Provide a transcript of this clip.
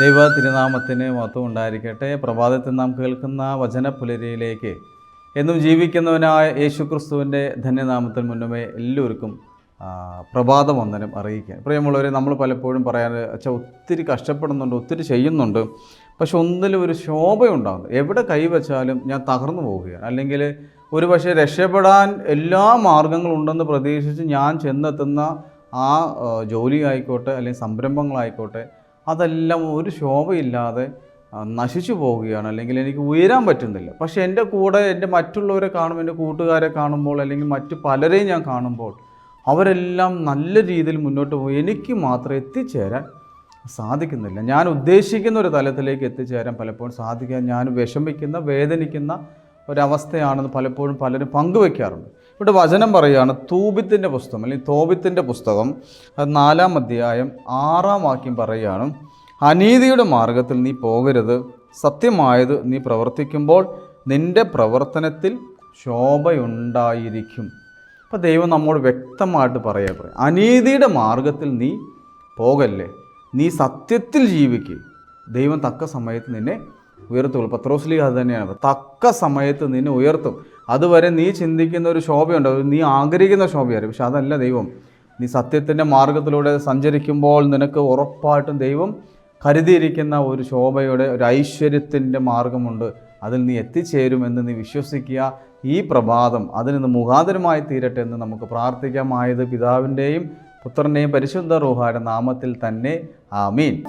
ദൈവ തിരുനാമത്തിന് മഹത്വം ഉണ്ടായിരിക്കട്ടെ പ്രഭാതത്തിൽ നാം കേൾക്കുന്ന വചനപുലരിയിലേക്ക് എന്നും ജീവിക്കുന്നവനായ യേശുക്രിസ്തുവിന്റെ ധന്യനാമത്തിന് മുന്നമേ എല്ലാവർക്കും ആ, പ്രഭാത വന്ദനം അറിയിക്കാൻ. പ്രിയമുള്ളവരെ നമ്മൾ പലപ്പോഴും പറയാൻ അച്ഛാ ഒത്തിരി കഷ്ടപ്പെടുന്നുണ്ട് ഒത്തിരി ചെയ്യുന്നുണ്ട് പക്ഷെ ഒന്നിലും ഒരു ശോഭയുണ്ടാകുന്നു എവിടെ കൈവച്ചാലും ഞാൻ തകർന്നു പോവുകയാണ്. അല്ലെങ്കിൽ ഒരു പക്ഷേ രക്ഷപ്പെടാൻ എല്ലാ മാർഗങ്ങളും ഉണ്ടെന്ന് പ്രതീക്ഷിച്ച് ഞാൻ ചെന്നെത്തുന്ന ആ, ജോലി ആയിക്കോട്ടെ അല്ലെങ്കിൽ സംരംഭങ്ങളായിക്കോട്ടെ അതെല്ലാം ഒരു ശോഭയില്ലാതെ നശിച്ചു പോവുകയാണ്. അല്ലെങ്കിൽ എനിക്ക് ഉയരാൻ പറ്റുന്നില്ല. പക്ഷേ എന്റെ കൂടെ എന്റെ മറ്റുള്ളവരെ കാണുമ്പോൾ എന്റെ കൂട്ടുകാരെ കാണുമ്പോൾ അല്ലെങ്കിൽ മറ്റു പലരെയും ഞാൻ കാണുമ്പോൾ അവരെല്ലാം നല്ല രീതിയിൽ മുന്നോട്ട് പോയി എനിക്ക് മാത്രം എത്തിച്ചേരാൻ സാധിക്കുന്നില്ല. ഞാൻ ഉദ്ദേശിക്കുന്ന ഒരു തലത്തിലേക്ക് എത്തിച്ചേരാൻ പലപ്പോഴും സാധിക്കാൻ ഞാൻ വിഷമിക്കുന്ന വേദനിക്കുന്ന ഒരവസ്ഥയാണെന്ന് പലപ്പോഴും പലരും പങ്കുവെക്കാറുണ്ട്. ഇവിടെ വചനം പറയുകയാണ് തൂബിത്തിന്റെ പുസ്തകം അല്ലെങ്കിൽ തോബിത്തിന്റെ പുസ്തകം നാലാം അധ്യായം ആറാം വാക്യം പറയുകയാണ് അനീതിയുടെ മാർഗത്തിൽ നീ പോകരുത് സത്യമായത് നീ പ്രവർത്തിക്കുമ്പോൾ നിന്റെ പ്രവർത്തനത്തിൽ ശോഭയുണ്ടായിരിക്കും. അപ്പോൾ ദൈവം നമ്മോട് വ്യക്തമായിട്ട് പറയാ പറയും അനീതിയുടെ മാർഗത്തിൽ നീ പോകല്ലേ നീ സത്യത്തിൽ ജീവിക്കുക ദൈവം തക്ക സമയത്ത് നിന്നെ ഉയർത്തുള്ളൂ. പത്രോസ്ലിഹ തന്നെയാണ്. തക്ക സമയത്ത് നിന്നെ ഉയർത്തും. അതുവരെ നീ ചിന്തിക്കുന്ന ഒരു ശോഭയുണ്ട്? നീ ആഗ്രഹിക്കുന്ന ശോഭയായിരിക്കും. പക്ഷെ അതല്ല ദൈവം. നീ സത്യത്തിന്റെ മാർഗത്തിലൂടെ സഞ്ചരിക്കുമ്പോൾ നിനക്ക് ഉറപ്പായിട്ടും ദൈവം കരുതിയിരിക്കുന്ന ഒരു ശോഭയുടെ ഒരു ഐശ്വര്യത്തിന്റെ മാർഗമുണ്ട്. അതിൽ നീ എത്തിച്ചേരുമെന്ന് നീ വിശ്വസിക്കുക. ഈ പ്രഭാതം അതിന് മുഖാന്തരമായി തീരട്ടെ എന്ന് നമുക്ക് പ്രാർത്ഥിക്കാമായത് പിതാവിന്റെയും പുത്രന്റെയും പരിശുദ്ധ റൂഹായുടെ നാമത്തിൽ തന്നെ. ആമീൻ.